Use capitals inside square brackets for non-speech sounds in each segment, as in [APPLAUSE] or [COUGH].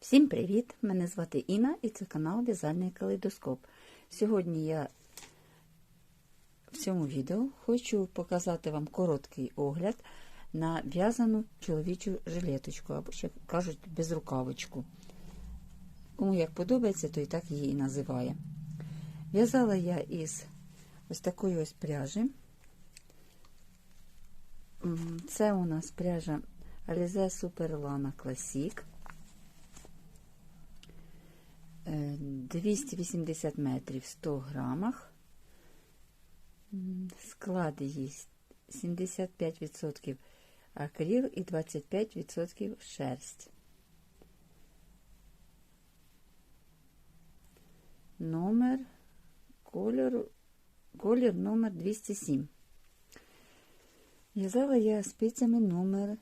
Всім привіт! Мене звати Інна і це канал В'язальний калейдоскоп. Сьогодні я в цьому відео хочу показати вам короткий огляд на в'язану чоловічу жилеточку, або ще кажуть безрукавочку. Кому як подобається, то і так її називає. В'язала я із ось такої ось пряжі. Це у нас пряжа Alize Superlana Classic. Е, 280 метрів в 100 грамах. Склад її 75% акрил і 25% шерсть. Номер кольору, колір номер 207. В'язала я спицями номер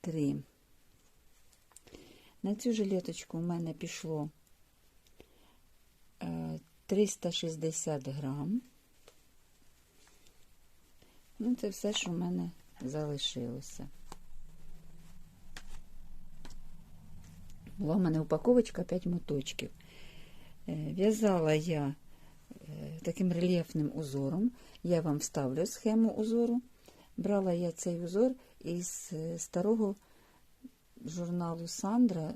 3. На цю жилеточку у мене пішло 360 грам. Ну, це все, що в мене залишилося. Була в мене упаковочка 5 моточків. Е, В'язала я е, таким рельєфним узором. Я вам вставлю схему узору. Брала я цей узор із е, старого журналу Сандра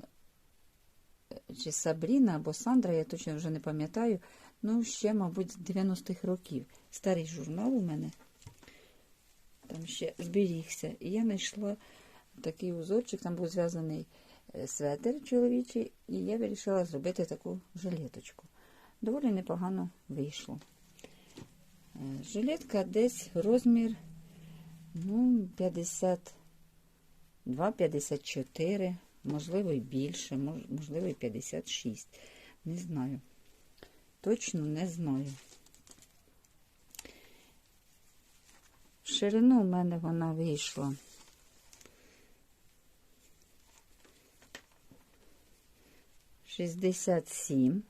чи Сабріна або Сандра, я точно вже не пам'ятаю. Ну, ще, мабуть, з 90-х років. Старий журнал у мене там ще зберігся. І я знайшла такий узорчик, там був зв'язаний е, светр чоловічий, і я вирішила зробити таку жилеточку. Доволі непогано вийшло. Е, Жилетка десь розмір ну, 52-54, можливо, і більше, можливо, і 56. Не знаю. Точно не знаю. В ширину в мене вона вийшла. Шістдесят сім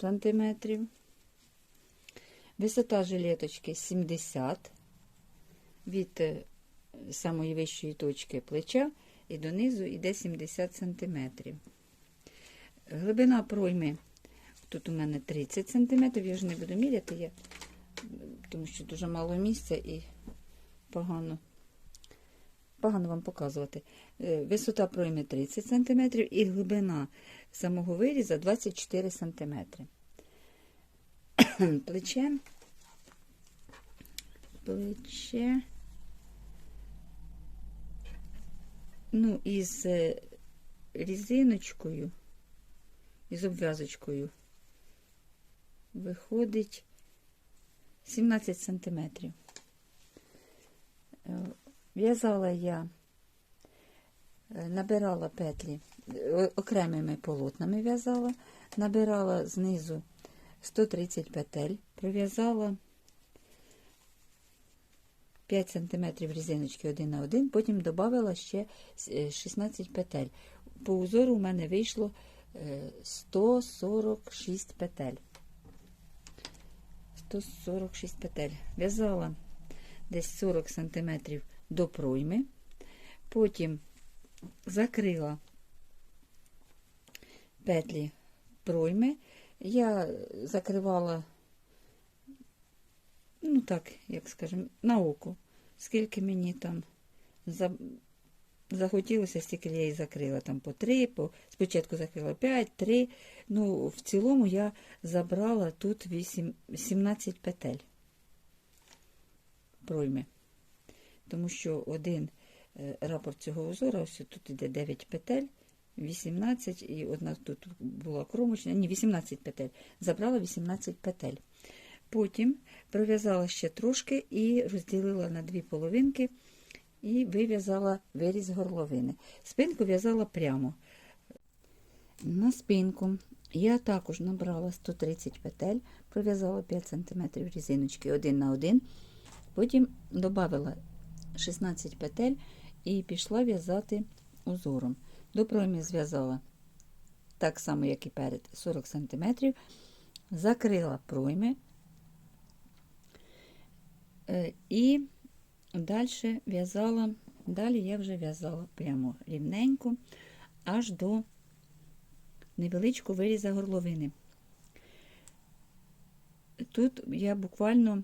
сантиметрів. Висота жилеточки 70 від е, самої вищої точки плеча і донизу йде 70 сантиметрів. Глибина пройми тут у мене 30 сантиметрів, я ж не буду міряти, я, тому що дуже мало місця і погано, погано вам показувати. Е, Висота пройми 30 сантиметрів і глибина самого виріза 24 сантиметри. [COUGHS] Плече, плече, ну, із е, різиночкою, із обв'язочкою виходить 17 сантиметрів. Е, В'язала я, е, набирала петлі, е, окремими полотнами в'язала, набирала знизу 130 петель, пров'язала 5 см різиночки один на один, потім додала ще е, 16 петель. По узору у мене вийшло 146 петель. 146 петель. В'язала десь 40 см до пройми, потім закрила петлі пройми. Я закривала, ну так, як скажемо, на око. Скільки мені там. Захотілося, стільки я і закрила там по три, по... спочатку закрила 5, 3. Ну, в цілому я забрала тут 8... 17 петель пройми. Тому що один е, рапорт цього узора, ось тут іде 9 петель. 18 і одна тут була кромочна, ні, 18 петель. Забрала 18 петель. Потім пров'язала ще трошки і розділила на дві половинки і вив'язала виріз горловини. Спинку в'язала прямо. На спинку я також набрала 130 петель, пров'язала 5 см різиночки один на один. Потім додала 16 петель і пішла в'язати узором. До пройми зв'язала так само, як і перед, 40 см, закрила пройми е, і далі в'язала Далі я вже в'язала прямо рівненько, аж до невеличкого виріза горловини. Тут я буквально,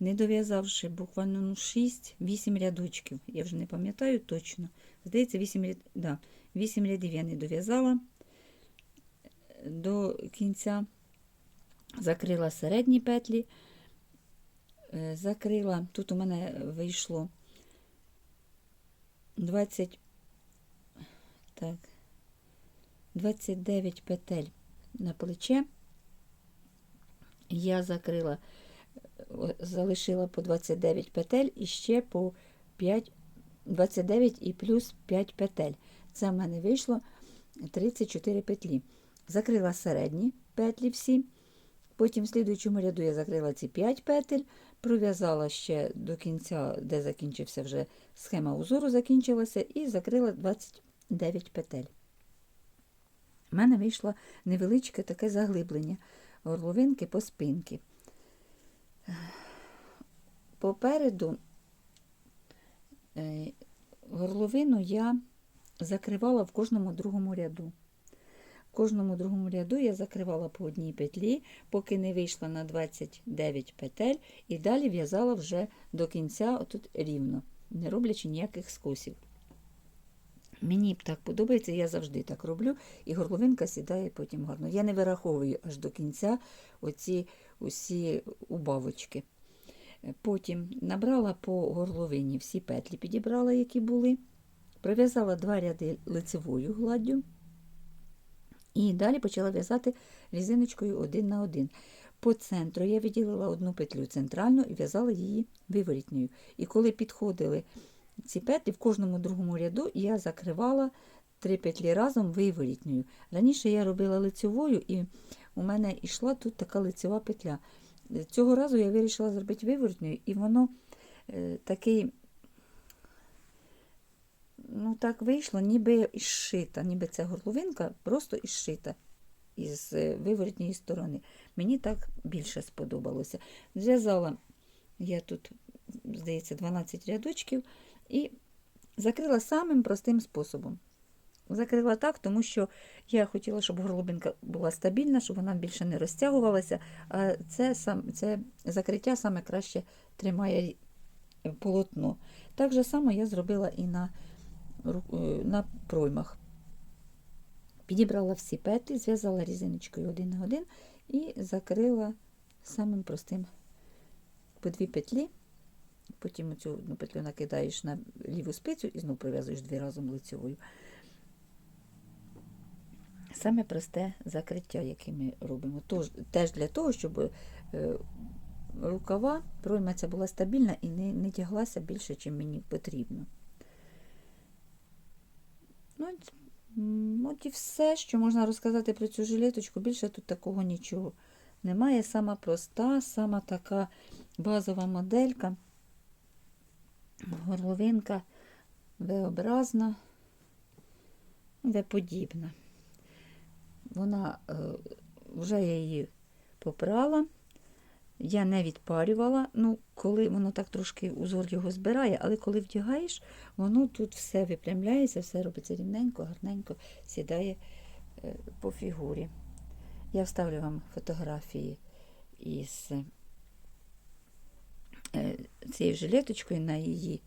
не дов'язавши, буквально ну, 6-8 рядочків. Я вже не пам'ятаю точно. Здається, 8, ряд... да, 8 рядів я не дов'язала до кінця. Закрила середні петлі, закрила, тут у мене вийшло 20, так, 29 петель на плече. Я закрила, залишила по 29 петель і ще по 5, 29 і плюс 5 петель. Це в мене вийшло 34 петлі. Закрила середні петлі всі. Потім в слідуючому ряду я закрила ці 5 петель, пров'язала ще до кінця, де закінчився вже схема узору, закінчилася, і закрила 29 петель. У мене вийшло невеличке таке заглиблення горловинки по спинки. Попереду е, горловину я закривала в кожному другому ряду. Кожному другому ряду я закривала по одній петлі, поки не вийшла на 29 петель, і далі в'язала вже до кінця отут рівно, не роблячи ніяких скосів. Мені так подобається, я завжди так роблю, і горловинка сідає потім гарно. Я не вираховую аж до кінця оці усі убавочки. Потім набрала по горловині всі петлі, підібрала, які були, пров'язала два ряди лицевою гладдю. І далі почала в'язати різиночкою один на один. По центру я виділила одну петлю центральну і в'язала її виворітньою. І коли підходили ці петлі, в кожному другому ряду я закривала три петлі разом виворітньою. Раніше я робила лицевою, і у мене йшла тут така лицева петля. Цього разу я вирішила зробити виворітньою, і воно е, такий так вийшло, ніби ішита, ніби ця горловинка просто ішита із е, виворотньої сторони. Мені так більше сподобалося. Зв'язала я тут, здається, 12 рядочків і закрила самим простим способом. Закрила так, тому що я хотіла, щоб горловинка була стабільна, щоб вона більше не розтягувалася, а це, сам, це закриття саме краще тримає полотно. Так же само я зробила і на на проймах. Підібрала всі петлі, зв'язала різиночкою один на один і закрила самим простим по дві петлі. Потім цю одну петлю накидаєш на ліву спицю і знову прив'язуєш дві разом лицевою. Саме просте закриття, яке ми робимо. Тож, теж для того, щоб е, рукава пройма ця була стабільна і не, не тяглася більше, ніж мені потрібно. Ну, от і все, що можна розказати про цю жилеточку. Більше тут такого нічого немає. Сама проста, сама така базова моделька, горловинка V-образна, V-подібна. Вона е, вже я її попрала. Я не відпарювала, ну, коли воно так трошки узор його збирає, але коли вдягаєш, воно тут все випрямляється, все робиться рівненько, гарненько сідає е, по фігурі. Я вставлю вам фотографії із е, цією жилеточкою на її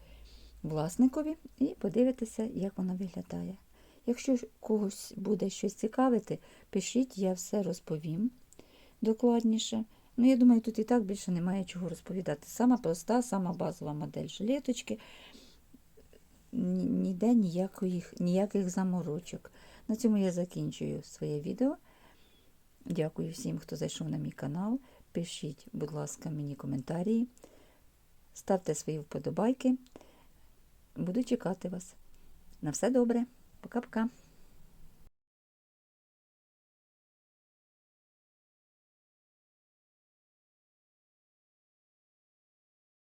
власникові і подивитися, як вона виглядає. Якщо когось буде щось цікавити, пишіть, я все розповім докладніше. Ну, я думаю, тут і так більше немає чого розповідати. Сама проста, сама базова модель жилеточки. Ніде ніяких, ніяких заморочок. На цьому я закінчую своє відео. Дякую всім, хто зайшов на мій канал. Пишіть, будь ласка, мені коментарі. Ставте свої вподобайки. Буду чекати вас. На все добре. Пока-пока.